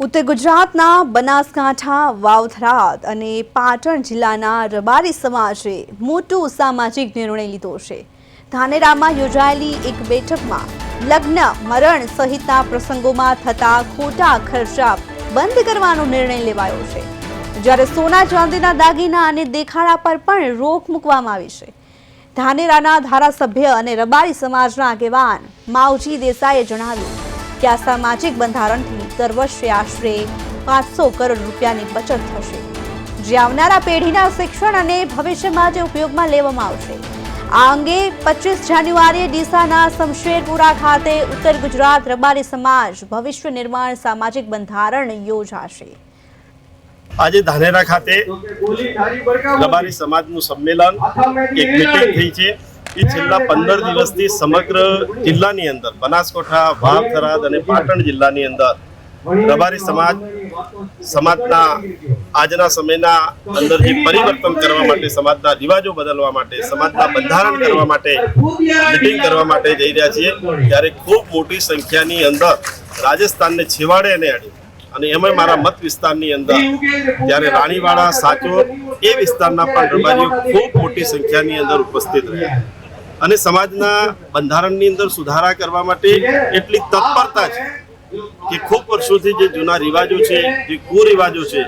ઉત્તર ગુજરાતના બનાસકાંઠા, વાવથરાદ અને પાટણ જિલ્લાના રબારી સમાજે મોટો સામાજિક નિર્ણય લીધો છે. ધાનેરામાં યોજાયેલી એક બેઠકમાં લગ્ન, મરણ સહિતના પ્રસંગોમાં થતા ખોટા ખર્ચા બંધ કરવાનો નિર્ણય લેવાયો છે. જ્યારે સોના ચાંદીના દાગીના અને દેખાડા પર પણ રોક મૂકવામાં આવી છે. ધાનેરાના ધારાસભ્ય અને રબારી સમાજના આગેવાન માવજી દેસાઈએ જણાવ્યું કે આ સામાજિક બંધારણથી દર વર્ષે આશરે પાંચસો કરોડ રૂપિયાની બચત થશે જે આવનારા પેઢીના શિક્ષણ અને ભવિષ્ય માટે ઉપયોગમાં લેવામાં આવશે આ અંગે પચીસ જાન્યુઆરીએ ડીસાના શમશેરપુરા ખાતે ઉત્તર ગુજરાત રબારી સમાજ ભવિષ્ય નિર્માણ સામાજિક બંધારણ યોજાશે આજે ધાનેરા ખાતે રબારી સમાજનું સંમેલન એક મિટિંગ થઈ છે। એ છેલ્લા પંદર દિવસથી સમગ્ર જિલ્લાની અંદર, બનાસકોઠા વાવ થરાદ અને પાટણ જિલ્લાની અંદર રબારી સમાજ, સમાજના આજના સમયના અંદર જે પરિવર્તન કરવા માટે, સમાજના રિવાજો બદલવા માટે, સમાજના બંધારણ કરવા માટે મિટિંગ કરવા માટે જઈ રહ્યા છીએ, ત્યારે ખૂબ મોટી સંખ્યાની અંદર રાજસ્થાનને છેવાડે અને અડી. અને એમાં મારા મત વિસ્તારની અંદર, જ્યારે રાણીવાડા સાચોર એ વિસ્તારના પણ રબારીઓ ખૂબ મોટી સંખ્યાની અંદર ઉપસ્થિત રહ્યા. અને સમાજના બંધારણની અંદર સુધારા કરવા માટે એટલી તત્પરતા છે કે ખૂબ વર્ષોથી જે જૂના રિવાજો છે, જે કુરિવાજો છે,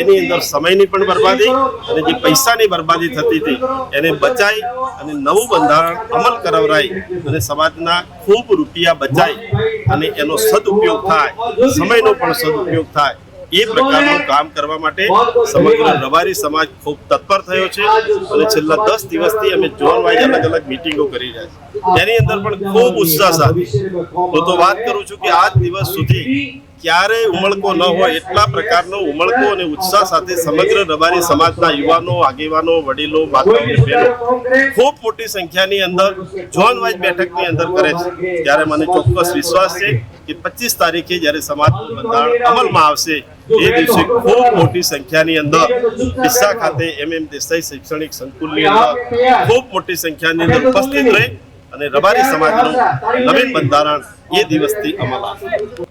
એની અંદર સમયની પણ બરબાદી અને જે પૈસાની બરબાદી થતી હતી, એને બચાઈ અને નવું બંધારણ અમલ કરાવરાય અને સમાજના ખૂબ રૂપિયા બચાય અને એનો સદુપયોગ થાય, સમયનો પણ સદુપયોગ થાય. એ પ્રકારનું કામ કરવા માટે સમગ્ર રબારી સમાજ ખૂબ તત્પર થયો છે અને છેલ્લા દસ દિવસથી અમે ઝોન વાઇઝ અલગ અલગ મિટિંગો કરી રહ્યા છીએ. તેની અંદર પણ ખૂબ ઉત્સાહ સાથે હું તો વાત કરું છું કે આજ દિવસ સુધી ક્યારેય ઉમળકો ન હોય એટલા પ્રકારનો ઉમળકો અને ઉત્સાહ સાથે સમગ્ર રબારી સમાજના યુવાનો, આગેવાનો, વડીલો માતાઓ બહેનો ખૂબ મોટી સંખ્યાની અંદર ઝોન વાઇઝ બેઠકની અંદર કરે છે. ત્યારે મને ચોક્કસ વિશ્વાસ છે કે પચીસ તારીખે જ્યારે સમાજનું બંધારણ અમલમાં આવશે, એ દિવસે ખૂબ મોટી સંખ્યાની અંદર ડીસા ખાતે એમ એમ દેસાઈ શૈક્ષણિક સંકુલની અંદર ખૂબ મોટી સંખ્યાની અંદર ઉપસ્થિત રહે અને રબારી સમાજનું નવીન બંધારણ એ દિવસથી અમલ આવશે